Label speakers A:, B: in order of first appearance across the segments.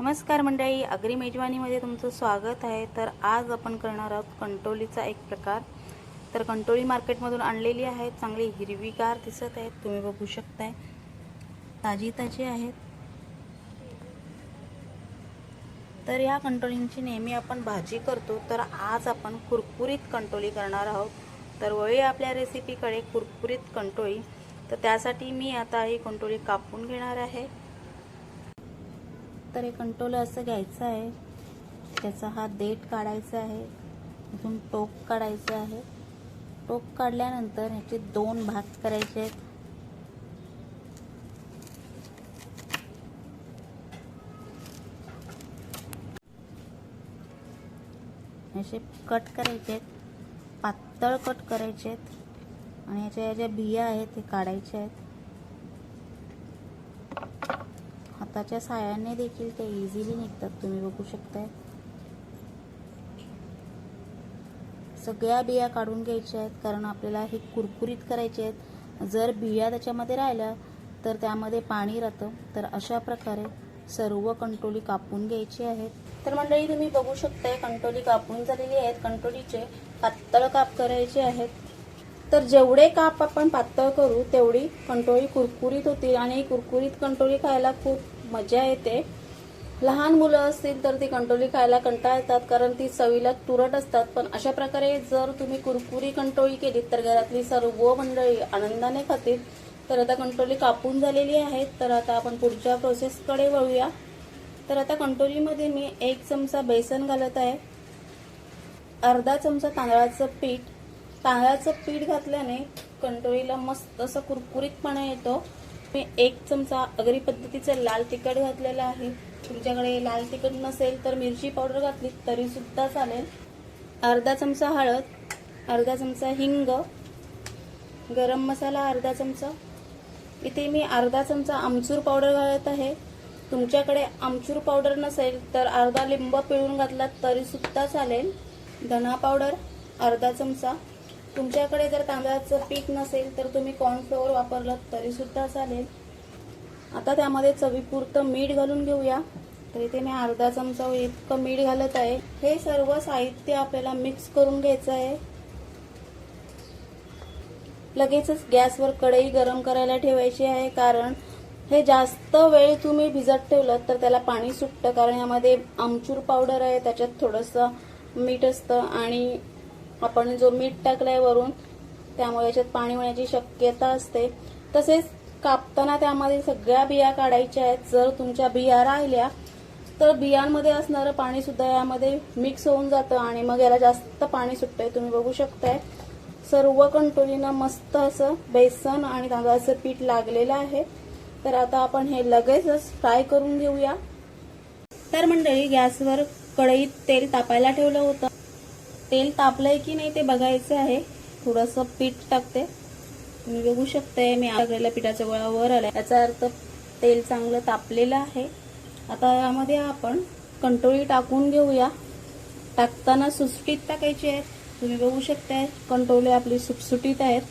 A: नमस्कार मंडळी अग्री मेजवानीमध्ये तुमचं स्वागत आहे. तर आज आपण करणार आहोत कंटोलीचा एक प्रकार. तर कंटोली मार्केटमधून आणलेली आहे चांगली हिरवीगार दिसत आहेत तुम्ही बघू शकताय. ताजी ताजी आहेत. तर या कंटोलींची नेहमी आपण भाजी करतो. तर आज आपण कुरकुरीत कंटोली करणार आहोत. तर वळी आपल्या रेसिपीकडे कुरकुरीत कंटोळी. तर त्यासाठी मी आता ही कंटोळी कापून घेणार आहे. तर हे कंटोलं असं घ्यायचं आहे. त्याचा हा देठ काढायचा आहे. इथून टोक काढायचं आहे. टोक काढल्यानंतर ह्याचे दोन भाग करायचे आहेत. असे कट करायचे आहेत. पातळ कट करायचे आहेत. आणि ह्याच्या ज्या बिया आहेत ते काढायच्या आहेत. हाताच्या साह्याने देखील ते इझिली निघतात. तुम्ही बघू शकताय. सगळ्या बिया काढून घ्यायच्या आहेत कारण आपल्याला हे कुरकुरीत करायचे आहेत. जर बिया त्याच्यामध्ये राहिल्या तर त्यामध्ये पाणी राहतं. तर अशा प्रकारे सर्व कंटोली कापून घ्यायची आहेत. तर मंडळी तुम्ही बघू शकताय कंटोली कापून झालेली आहेत. कंटोलीचे पातळ काप करायचे आहेत. तर जेवढे काप आपण पातळ करू तेवढी कंटोळी कुरकुरीत होतील. आणि कुरकुरीत कंटोळी खायला खूप मजा येते. लहान मुलं असतील तर ती कंटोली खायला कंटाळतात कारण ती चवीला तुरट असतात. पण अशा प्रकारे जर तुम्ही कुरकुरी कंटोळी केली तर घरातली सर्व मंडळी आनंदाने खातील. तर आता कंटोली कापून झालेली आहेत तर आता आपण पुढच्या प्रोसेसकडे वळूया. तर आता कंटोलीमध्ये मी एक चमचा बेसन घालत आहे. अर्धा चमचा तांदळाचं पीठ. तांदळाचं पीठ घातल्याने कंटोळीला मस्त असं कुरकुरीतपणा येतो. मी एक चमचा अगरी पद्धतीचं लाल तिखट घातलेलं आहे. तुमच्याकडे लाल तिखट नसेल तर मिरची पावडर घातली तरी सुद्धा चालेल. अर्धा चमचा हळद अर्धा चमचा हिंग गरम मसाला अर्धा चमचा. इथे मी अर्धा चमचा आमचूर पावडर घालत आहे. तुमच्याकडे आमचूर पावडर नसेल तर अर्धा लिंब पिळून घातला तरी सुद्धा चालेल. धना पावडर अर्धा चमचा. तुमच्याकडे जर तांदळाचं पीक नसेल तर तुम्ही कॉर्नफ्लोअर वापरलं तरी सुद्धा चालेल. आता त्यामध्ये चवीपुरतं मीठ घालून घेऊया. तर इथे मी अर्धा चमचा इतकं मीठ घालत आहे. हे सर्व साहित्य आपल्याला मिक्स करून घ्यायचं आहे. लगेचच गॅसवर कढई गरम करायला ठेवायची आहे कारण हे जास्त वेळ तुम्ही भिजत ठेवलं तर त्याला पाणी सुटतं कारण यामध्ये आमचूर पावडर आहे त्याच्यात थोडंसं मीठ असतं आणि आपण जो मीठ टाकलाय वरून त्यामुळे याच्यात पाणी होण्याची शक्यता असते. तसेच कापताना त्यामध्ये सगळ्या बिया काढायच्या आहेत. जर तुमच्या बिया राहिल्या तर बियांमध्ये असणारं पाणी सुद्धा यामध्ये मिक्स होऊन जातं आणि मग याला जास्त पाणी सुटतंय. तुम्ही बघू शकताय. सर्व कंटोलीनं मस्त असं बेसन आणि तांदळाचं पीठ लागलेलं आहे. तर आता आपण हे लगेचच फ्राय करून घेऊया. तर मंडळी गॅसवर कढईत तेल तापायला ठेवलं होतं. तेल तापलंय की नाही ते बघायचं आहे. थोडंसं पीठ टाकते. तुम्ही बघू शकताय मी आगलेल्या पिठाच्या गोळा वर आलाय. याचा अर्थ तेल चांगलं तापलेलं आहे. आता यामध्ये आपण कंटोळी टाकून घेऊया. टाकताना सुटसुटीत टाकायची आहे. तुम्ही बघू शकताय कंटोळी आपली सुटसुटीत आहेत.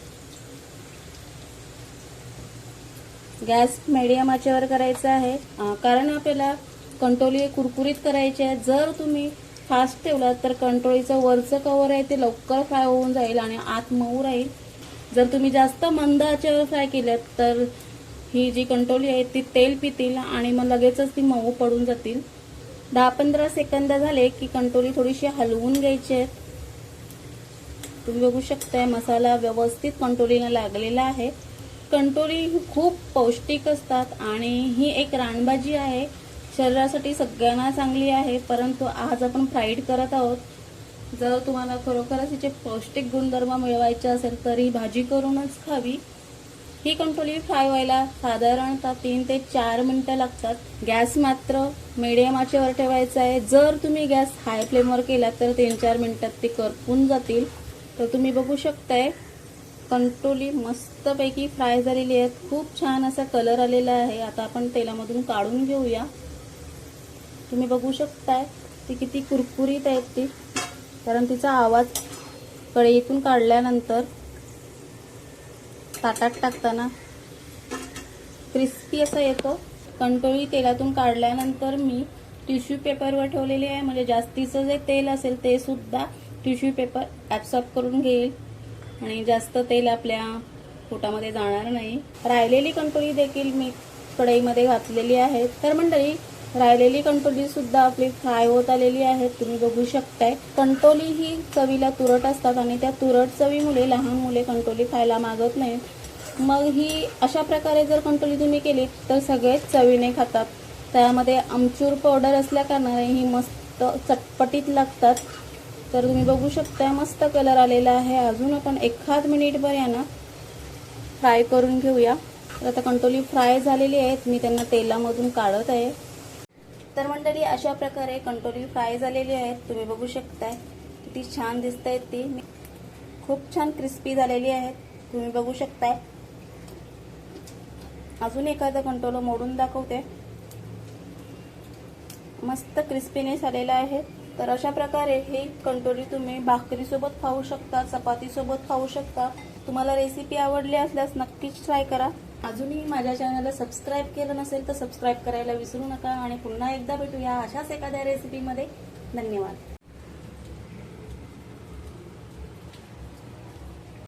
A: गॅस मिडियम आचेवर करायचा आहे. कारण आपल्याला कंटोली कुरकुरीत करायची आहे. जर तुम्ही फास्ट ठेवला तर कंटोळीचं वरचं कवर आहे ते लवकर फ्राय होऊन जाईल आणि आत मऊ राहील. जर तुम्ही जास्त मंद आचेवर फ्राय केल्यात तर ही जी कंटोली आहे ती तेल पितील आणि मग लगेचच ती मऊ पडून जातील. दहा पंधरा सेकंद झाले की कंटोली थोडीशी हलवून घ्यायची. आहेत तुम्ही बघू शकताय मसाला व्यवस्थित कंटोलीला लागलेला आहे. कंटोली खूप पौष्टिक असतात आणि ही एक रानभाजी आहे. शरीरासाठी सगळ्यांना चांगली आहे परंतु आज आपण फ्राईड करत आहोत. जर तुम्हाला खरोखरच हिचे पौष्टिक गुणधर्म मिळवायचे असेल तर ही भाजी करूनच खावी. ही कंट्रोली फ्राय व्हायला साधारणतः तीन ते चार मिनटं लागतात. गॅस मात्र मिडियम आचेवर ठेवायचा आहे. जर तुम्ही गॅस हाय फ्लेमवर केला तर तीन चार मिनटात ते करपून जातील. तर तुम्ही बघू शकताय कंट्रोली मस्तपैकी फ्राय झालेली आहेत खूप छान असा कलर आलेला आहे. आता आपण तेलामधून काढून घेऊया. तुम्ही बघू शकताय. ती किती कुरकुरीत आहेत ती. कारण तिचा आवाज कढईतून काढल्यानंतर ताटात टाकताना क्रिस्पी असा येतो. कंटोळी तेलातून काढल्यानंतर मी टिश्यू पेपरवर ठेवलेली आहे. म्हणजे जास्तीचं जे तेल असेल ते सुद्धा टिश्यू पेपर ॲब्सॉर्ब करून घेईल. आणि जास्त तेल आपल्या पोटामध्ये जाणार नाही. राहिलेली कंटोली देखील मी कढईमध्ये घातलेली आहे. तर मंडळी राहिलेली कंटोली सुद्धा आपली फ्राय होत आलेली आहे तुम्ही बघू शकताय. कंटोली ही चवीला तुरट असतात आणि त्या तुरट चवीमुळे लहान मुले कंटोली खायला मागत नाहीत. मग ही अशा प्रकारे जर कंटोली तुम्ही केली तर सगळेच चवीने खातात. त्यामध्ये आमचूर पावडर असल्याकारणाने ही मस्त चटपटीत लागतात. तर तुम्ही बघू शकता मस्त कलर आलेला आहे. अजून आपण एखाद मिनिटभर यानं फ्राय करून घेऊया. तर आता कंटोली फ्राय झालेली आहेत. मी त्यांना तेलामधून काढत आहे. तर मंडळी अशा प्रकारे कंटोली फ्राय झालेली आहेत. तुम्ही बघू शकताय. किती छान दिसत आहेत ती. खूप छान क्रिस्पी झालेली आहेत. तुम्ही बघू शकताय. अजून एखादं कंटोलं मोडून दाखवते. मस्त क्रिस्पीनेस आलेला आहे. तर अशा प्रकारे ही कंटोरी तुम्ही भाकरीसोबत खाऊ शकता चपातीसोबत खाऊ शकता. तुम्हाला रेसिपी आवडली असल्यास नक्कीच ट्राय करा. अजूनही माझ्या चॅनलला सबस्क्राईब केलं नसेल तर सबस्क्राईब करायला विसरू नका आणि पुन्हा एकदा भेटूया अशाच एखाद्या रेसिपीमध्ये धन्यवाद.